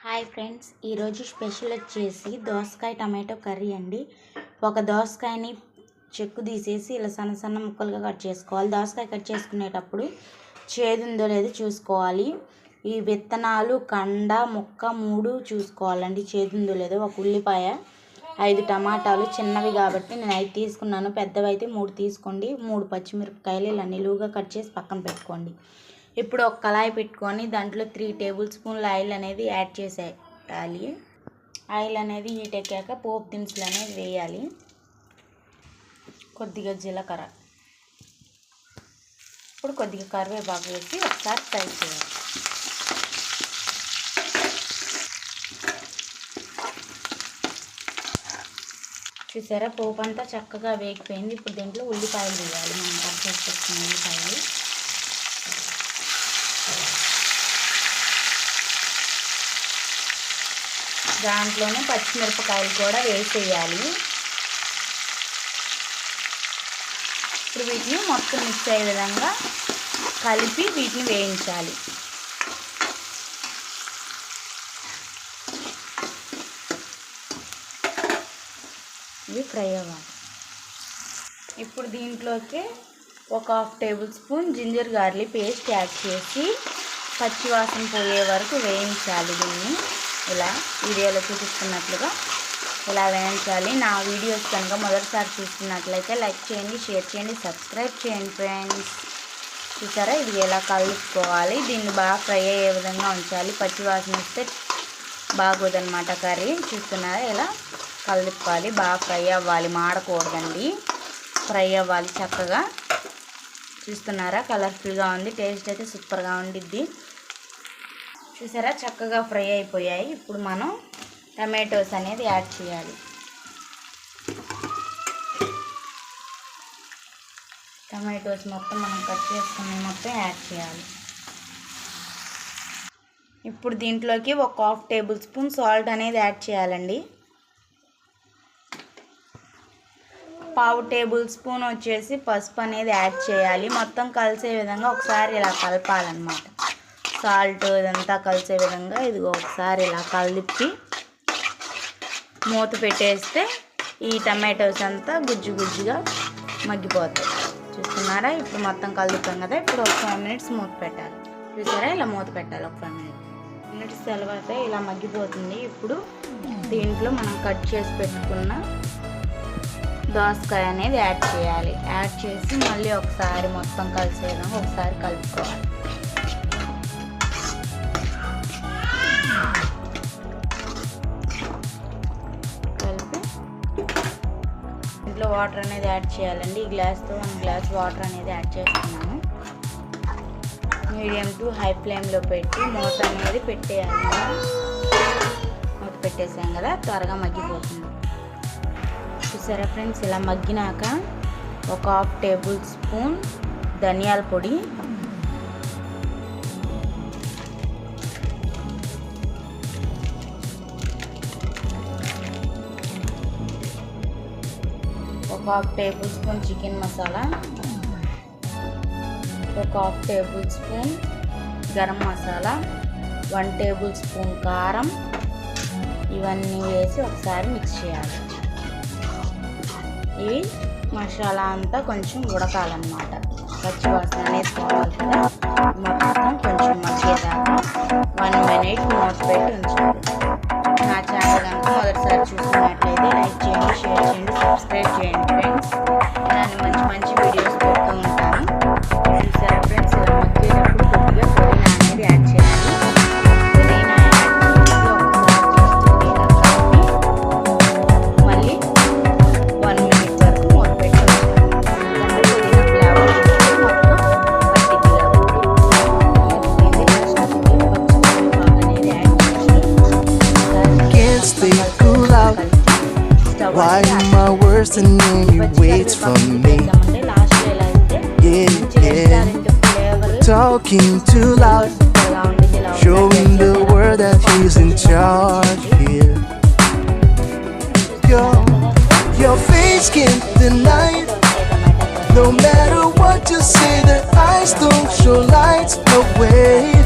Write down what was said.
Hi friends ఈరోజు special వచ్చేసి దోసకాయ టమాటో కర్రీ అండి. ఒక దోసకాయని చెక్కు తీసేసి ఇలా సన్న సన్న ముక్కలుగా కట్ చేసుకోవాలి. దోసకాయ కట్ చేసుకునేటప్పుడు చేదు ఉందో లేదో చూసుకోవాలి. ఈ విత్తనాలు కండ ముక్క మూడు చూసుకోవాలండి. చేదుందో లేదో ఒక ఉల్లిపాయ ఐదు టమాటాలు చిన్నవి కాబట్టి నేను ఐదు తీసుకున్నాను. పెద్దవి అయితే మూడు తీసుకోండి. మూడు పచ్చిమిరపకాయలు ఇలా నిలువుగా కట్ చేసి పక్కన పెట్టుకోండి. ఇప్పుడు ఒక కళాయి పెట్టుకొని దాంట్లో త్రీ టేబుల్ స్పూన్ల ఆయిల్ అనేది యాడ్ చేసేయాలి. ఆయిల్ అనేది హీట్ ఎక్కాక పోపు దినుసులు అనేది వేయాలి. కొద్దిగా జీలకర్ర. ఇప్పుడు కొద్దిగా కరివేపాకు వేసి ఒకసారి ఫ్రై చేయాలి. చూసారా? పోపు అంతా చక్కగా వేగిపోయింది. ఇప్పుడు దీంట్లో ఉల్లిపాయలు వేయాలి. మనం కట్ చేసి ఉల్లిపాయలు. దాంట్లోనే పచ్చిమిరపకాయలు కూడా వేసేయాలి. ఇప్పుడు వీటిని మొత్తం మిక్స్ అయ్యే విధంగా కలిపి వీటిని వేయించాలి. ఇవి ఫ్రై అవ్వాలి. ఇప్పుడు దీంట్లోకి ఒక half tablespoon ginger garlic paste add చేసి పచ్చివాసన పోయే వరకు వేయించాలి దీన్ని. ఇలా వీడియోలో చూపిస్తున్నట్లుగా ఇలా వేయించాలి. నా వీడియోస్ కనుక మొదటిసారి చూస్తున్నట్లయితే లైక్ చేయండి షేర్ చేయండి సబ్స్క్రైబ్ చేయండి ఫ్రెండ్స్. చూసారా? ఇది ఎలా కలుపుకోవాలి? దీన్ని బాగా ఫ్రై అయ్యే విధంగా ఉంచాలి. పచ్చివాసన వస్తే బాగోదనమాట కర్రీ. చూస్తున్నారా? ఇలా కలుపుకోవాలి? బాగా ఫ్రై అవ్వాలి. మాడకూడదండి. ఫ్రై అవ్వాలి చక్కగా. చూస్తున్నారా? కలర్ఫుల్గా ఉంది. టేస్ట్ అయితే సూపర్గా ఉండిద్ది. చూసారా? చక్కగా ఫ్రై అయిపోయాయి. ఇప్పుడు మనం టమాటోస్ అనేది యాడ్ చేయాలి. టమాటోస్ మొత్తం మనం కట్ చేసుకుని మొత్తం యాడ్ చేయాలి. ఇప్పుడు దీంట్లోకి ఒక హాఫ్ టేబుల్ స్పూన్ సాల్ట్ అనేది యాడ్ చేయాలండి. పావు టేబుల్ స్పూన్ వచ్చేసి పసుపు అనేది యాడ్ చేయాలి. మొత్తం కలిసే విధంగా ఒకసారి ఇలా కలపాలన్నమాట. సాల్ట్ ఇదంతా కలిసే విధంగా ఇది ఒకసారి ఇలా కలిపి మూత పెట్టేస్తే ఈ టమాటోస్ అంతా గుజ్జు గుజ్జుగా మగ్గిపోతాయి. చూస్తున్నారా? ఇప్పుడు మొత్తం కలుపుతాం కదా ఇప్పుడు ఒక ఫైవ్ మినిట్స్ మూత పెట్టాలి. చూసారా? ఇలా మూత పెట్టాలి ఒక ఫైవ్ మినిట్స్. మినిట్స్ తర్వాత ఇలా మగ్గిపోతుంది. ఇప్పుడు దీంట్లో మనం కట్ చేసి పెట్టుకున్న దోసకాయ అనేది యాడ్ చేయాలి. యాడ్ చేసి మళ్ళీ ఒకసారి మొత్తం కలిసేలా ఒకసారి కలుపుకోవాలి. వాటర్ అనేది యాడ్ చేయాలండి. ఈ గ్లాస్తో వన్ గ్లాస్ వాటర్ అనేది యాడ్ చేస్తున్నాము మీడియం టు హై ఫ్లేమ్లో పెట్టి మూత అనేది పెట్టేయాలి. మూత పెట్టేసాం కదా త్వరగా మగ్గిపోతుంది. చూసారా ఫ్రెండ్స్ ఇలా మగ్గినాక ఒక హాఫ్ టేబుల్ స్పూన్ ధనియాల పొడి half tablespoon chicken masala ఒక half tablespoon garam masala one tablespoon కారం ఇవన్నీ వేసి ఒకసారి మిక్స్ చేయాలి. ఇవి మసాలా అంతా కొంచెం ఉడకాలన్నమాట. పచ్చివాసన అనేది పోవాలి మొత్తం Why am I worse than when you wait for me? Yeah, yeah. Talking too loud, showing the world that he's in charge here. Your, your face can't deny it. No matter what you say, the eyes don't show lights. No way,